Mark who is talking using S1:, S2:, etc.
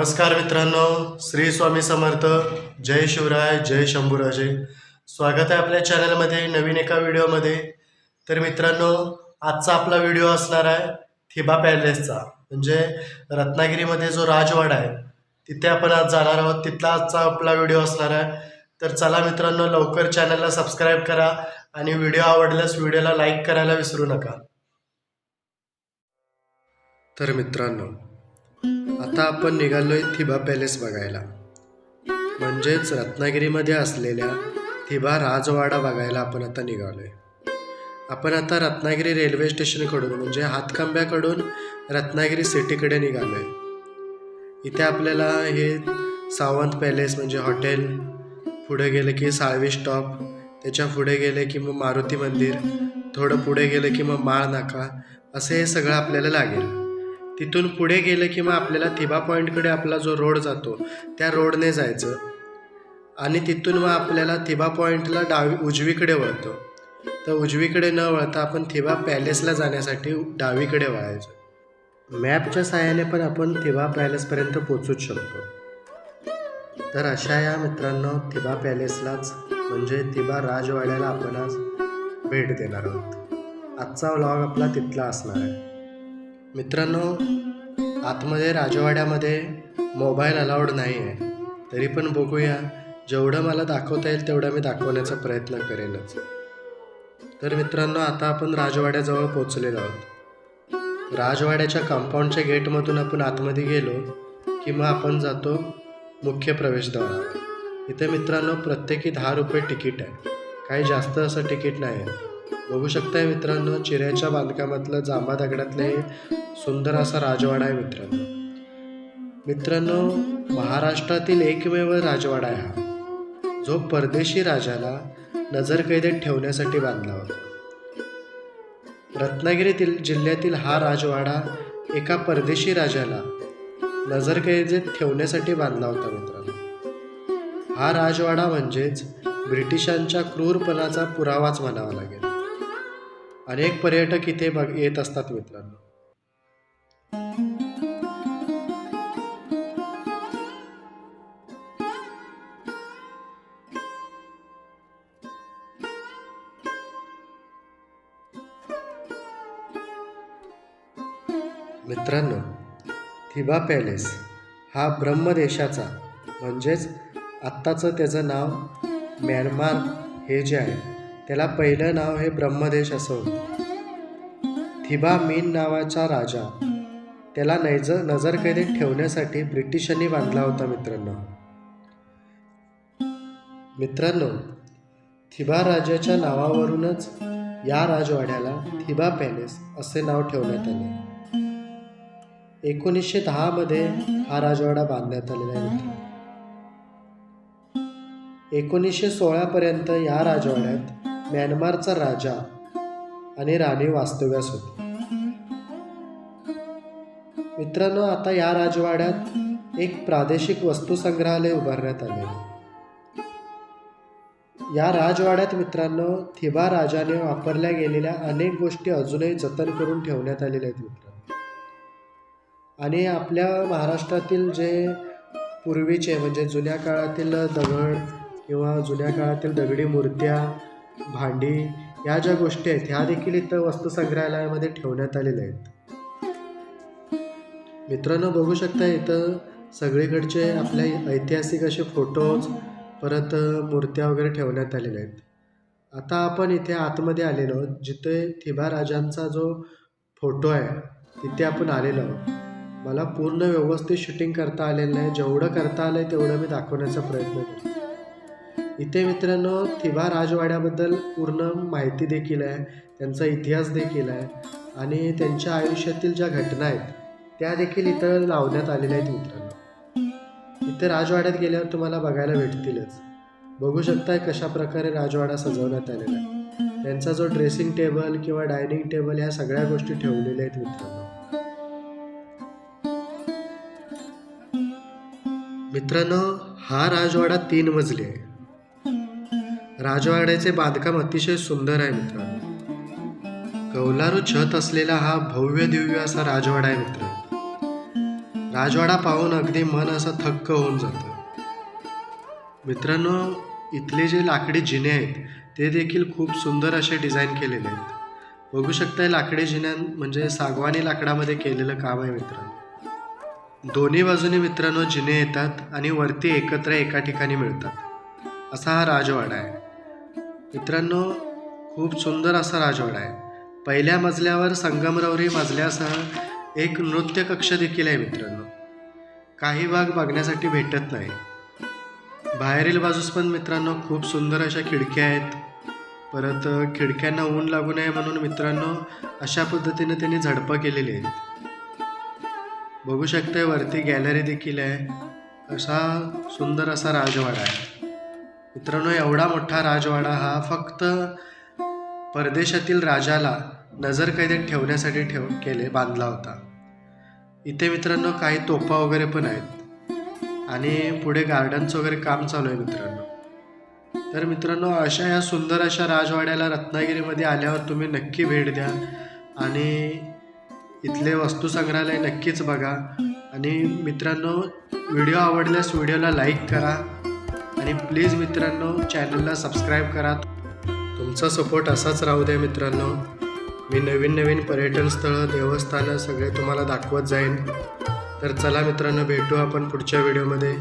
S1: नमस्कार मित्रांनो श्री स्वामी समर्थ जय शिवराय जय शंभूराजे. स्वागत आहे आपल्या चॅनलमध्ये नवीन एका व्हिडिओमध्ये. तर मित्रांनो आजचा आपला व्हिडिओ असणार आहे थिबा पॅलेसचा. म्हणजे रत्नागिरीमध्ये जो राजवाडा आहे तिथे आपण आज जाणार आहोत. तिथला आजचा आपला व्हिडिओ असणार आहे. तर चला मित्रांनो लवकर चॅनलला सबस्क्राईब करा आणि व्हिडिओ आवडल्यास व्हिडिओला लाईक करायला विसरू नका. तर मित्रांनो आता आपण निघालोय थिबा पॅलेस बघायला. म्हणजेच रत्नागिरीमध्ये असलेल्या थिबा राजवाडा बघायला आपण आता निघालोय. आपण आता रत्नागिरी रेल्वे स्टेशनकडून म्हणजे हातखंब्याकडून रत्नागिरी सिटीकडे निघालोय. इथे आपल्याला हे सावंत पॅलेस म्हणजे हॉटेल पुढे गेलं की साळवी स्टॉप त्याच्या पुढे गेले की मग मारुती मंदिर थोडं पुढे गेलं की मग माळ नाका असं हे सगळं आपल्याला लागेल. तिथून पुढे गेलं की मग आपल्याला थिबा पॉईंटकडे आपला जो रोड जातो त्या रोडने जायचं. आणि तिथून मग आपल्याला थिबा पॉईंटला डावी उजवीकडे वळतो. तर उजवीकडे न वळता आपण थिबा पॅलेसला जाण्यासाठी डावीकडे वळायचं. मॅपच्या साहाय्याने पण आपण थिबा पॅलेसपर्यंत पोचूच शकतो. तर अशा या मित्रांनो थिबा पॅलेसलाच म्हणजे थिबा राजवाड्याला आपण आज भेट देणार आहोत. आजचा व्लॉग आपला तिथला असणार आहे. मित्रांनो आतमध्ये राजवाड्यामध्ये मोबाईल अलाउड नाही आहे. तरी पण बघूया जेवढं मला दाखवता येईल तेवढं मी दाखवण्याचा प्रयत्न करेनच. तर मित्रांनो आता आपण राजवाड्याजवळ पोचलेलो आहोत. राजवाड्याच्या कंपाऊंडच्या गेटमधून आपण आतमध्ये गेलो की मग आपण जातो मुख्य प्रवेशद्वारावर इथे मित्रांनो प्रत्येकी दहा रुपये तिकीट आहे. काही जास्त असं तिकीट नाही आहे. बघू शकताय मित्रांनो चिऱ्याच्या बांधकामातलं जांबा दगडातलं हे सुंदर असा राजवाडा आहे मित्रांनो. मित्रांनो महाराष्ट्रातील एकमेव राजवाडा आहे हा. जो परदेशी राजाला नजरकैदेत ठेवण्यासाठी बांधला होता. रत्नागिरीतील जिल्ह्यातील हा राजवाडा एका परदेशी राजाला नजरकैदेत ठेवण्यासाठी बांधला होता मित्रांनो. हा राजवाडा म्हणजेच ब्रिटिशांच्या क्रूरपणाचा पुरावाच म्हणावा लागेल. अनेक पर्यटक इथे बघ येत असतात मित्रांनो. मित्रांनो थिबा पॅलेस हा ब्रह्मदेशाचा म्हणजेच आत्ताचं त्याचं नाव म्यानमार हे जे आहे त्याला पहिलं नाव हे ब्रह्मदेश असं. होतं थिबा मीन नावाचा राजा. त्याला नैज नजरकैदेत ठेवण्यासाठी ब्रिटिशांनी बांधला होता मित्रांनो. मित्रांनो थिबा राजाच्या नावावरूनच या राजवाड्याला थिबा पॅलेस असे नाव ठेवण्यात आले. एकोणीसशे दहामध्ये हा राजवाडा बांधण्यात आलेला आहे एकोणीसशे सोळापर्यंत या राजवाड्यात म्यानमारचा राजा आणि राणी वास्तव्यास होती. मित्रांनो आता या राजवाड्यात एक प्रादेशिक वस्तू संग्रहालय उभारण्यात आले या राजवाड्यात मित्रांनो थिबा राजाने वापरल्या गेलेल्या अनेक गोष्टी अजूनही जतन करून ठेवण्यात आलेल्या आहेत मित्रांनो. आणि आपल्या महाराष्ट्रातील जे पूर्वीचे म्हणजे जुन्या काळातील दगड किंवा जुन्या काळातील दगडी मूर्त्या भांडी या ज्या गोष्टी आहेत ह्या देखील इथं वस्तू संग्रहालयामध्ये ठेवण्यात आलेल्या आहेत. मित्रांनो बघू शकता इथं सगळीकडचे आपल्या ऐतिहासिक असे फोटोज परत मूर्त्या वगैरे ठेवण्यात आलेल्या आहेत. आता आपण इथे आतमध्ये आलेलो आहोत जिथे थिबा राजांचा जो फोटो आहे तिथे आपण आलेलो आहोत. मला पूर्ण व्यवस्थित शूटिंग करता आलेलं नाही जेवढं करता आलं आहे तेवढं मी दाखवण्याचा प्रयत्न करतो. इथे मित्रांनो थिबा राजवाड्याबद्दल पूर्ण माहिती देखील आहे त्यांचा इतिहास देखील आहे आणि त्यांच्या आयुष्यातील ज्या घटना आहेत त्या देखील इथं लावण्यात आलेल्या आहेत मित्रांनो. इथे राजवाड्यात गेल्यावर तुम्हाला बघायला भेटतीलच. बघू शकताय कशा प्रकारे राजवाडा सजवण्यात आलेला आहे. त्यांचा जो ड्रेसिंग टेबल किंवा डायनिंग टेबल ह्या सगळ्या गोष्टी ठेवलेल्या आहेत मित्रांनो. मित्रांनो हा राजवाडा तीन मजली आहे. राजवाड्याचे बांधकाम अतिशय सुंदर आहे मित्रांनो. कौलारू छत असलेला हा भव्य दिव्य असा राजवाडा आहे मित्र राजवाडा पाहून अगदी मन असं थक्क होऊन जातं. मित्रांनो इथले जे लाकडी जिने आहेत ते देखील खूप सुंदर असे डिझाईन केलेले आहेत. बघू शकताय लाकडी जिन्यां म्हणजे सागवानी लाकडामध्ये केलेलं काम आहे मित्रांनो. दोन्ही बाजूने मित्रांनो जिने येतात आणि वरती एकत्र एका ठिकाणी मिळतात. असा हा राजवाडा आहे. मित्रांनो खूप सुंदर असा राजवाडा आहे. पहिल्या मजल्यावर संगमरवरी मजल्यासह एक नृत्य कक्ष देखील आहे मित्रांनो. काही भाग बघण्यासाठी भेटत नाही. बाहेरील बाजूस पण मित्रांनो खूप सुंदर अशा खिडक्या आहेत. परत खिडक्यांना ऊन लागू नये म्हणून मित्रांनो अशा पद्धतीने त्यांनी झडपं केलेली आहेत. बघू शकते वरती गॅलरी देखील आहे. असा सुंदर असा राजवाडा आहे. मित्रांनो एवढा मोठा राजवाडा हा फक्त परदेशातील राजाला नजरकैदेत ठेवण्यासाठी ठेव केले बांधला होता. इथे मित्रांनो काही तोफा वगैरे पण आहेत. आणि पुढे गार्डनचं वगैरे काम चालू आहे मित्रांनो. तर मित्रांनो अशा या सुंदर अशा राजवाड्याला रत्नागिरीमध्ये आल्यावर तुम्ही नक्की भेट द्या. आणि इथले वस्तू संग्रहालय नक्कीच बघा. आणि मित्रांनो व्हिडिओ आवडल्यास व्हिडिओला लाईक करा. आणि प्लीज मित्रांनो चॅनलला सबस्क्राईब करा. तुमचा सपोर्ट असाच राहू द्या मित्रांनो. मी नवीन नवीन पर्यटन स्थळं देवस्थानं सगळे तुम्हाला दाखवत जाईन. तर चला मित्रांनो भेटू आपण पुढच्या व्हिडिओमध्ये